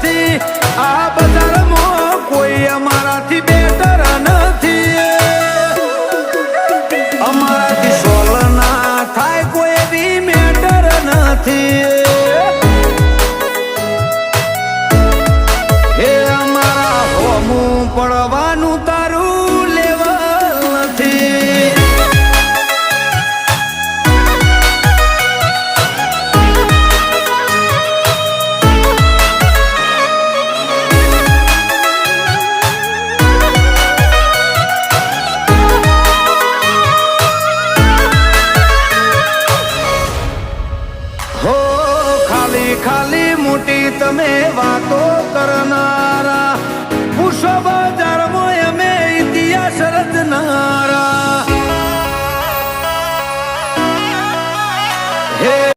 નથી. આ બજારમાં કોઈ અમારાથી બેટર નથી. અમારાથી સોલ ના થાય, કોઈ એવી મેટર નથી. એ અમારા હોમું પડવાનું તા ખાલી ખાલી મોટી તમે વાતો કરનારા